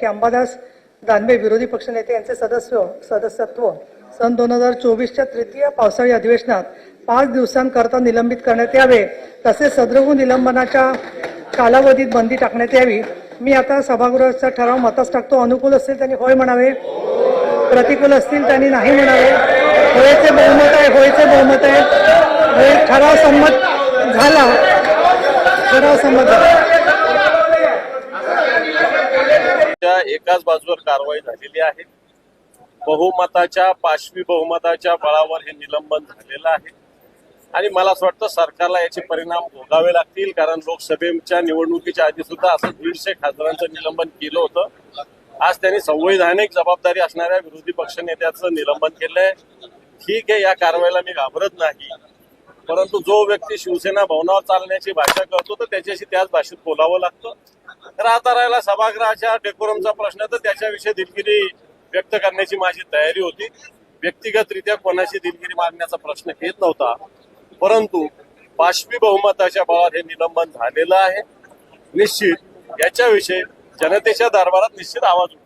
की अंबादास दानवे विरोधी पक्षनेते यांचे सदस्य सदस्यत्व सन दोन हजार चोवीसच्या तृतीय पावसाळी अधिवेशनात पाच दिवसांकरता निलंबित करण्यात यावे तसेच सदृह निलंबनाच्या कालावधीत बंदी टाकण्यात यावी. मी आता सभागृहाचा ठराव मतास टाकतो. अनुकूल असतील त्यांनी होय म्हणावे. प्रतिकूल असतील त्यांनी नाही म्हणावे. होयचे बहुमत आहे होयचे बहुमत आहे. होय ठराव संमत झाला. ठराव संमत झाला. एकाच बाजूवर कारवाई झालेली आहे. बहुमताच्या पाशवी बहुमताच्या बळावर हे निलंबन झालेलं आहे. आणि मला असं वाटतं सरकारला याचे परिणाम भोगावे लागतील कारण लोकसभेच्या निवडणुकीच्या आधी सुद्धा असं दीडशे खासदारांचं निलंबन केलं होतं. आज त्यांनी संवैधानिक जबाबदारी असणाऱ्या विरोधी पक्षनेत्याचं निलंबन केलंय. ठीक आहे या कारवाईला मी घाबरत नाही. परंतु जो व्यक्ती शिवसेना भवनावर चालण्याची भाषा करतो तर त्याच्याशी त्याच भाषेत बोलावं लागतं. तर आता राहिला सभागृहाच्या डेकोरमचा प्रश्न तर त्याच्याविषयी दिलगिरी व्यक्त करण्याची माझी तयारी होती. व्यक्तिगतरित्या कोणाशी दिलगिरी मागण्याचा प्रश्न येत नव्हता. परंतु पाशवी बहुमताच्या बळावर हे निलंबन झालेलं आहे. निश्चित याच्याविषयी जनतेच्या दरबारात निश्चित आवाज उठेल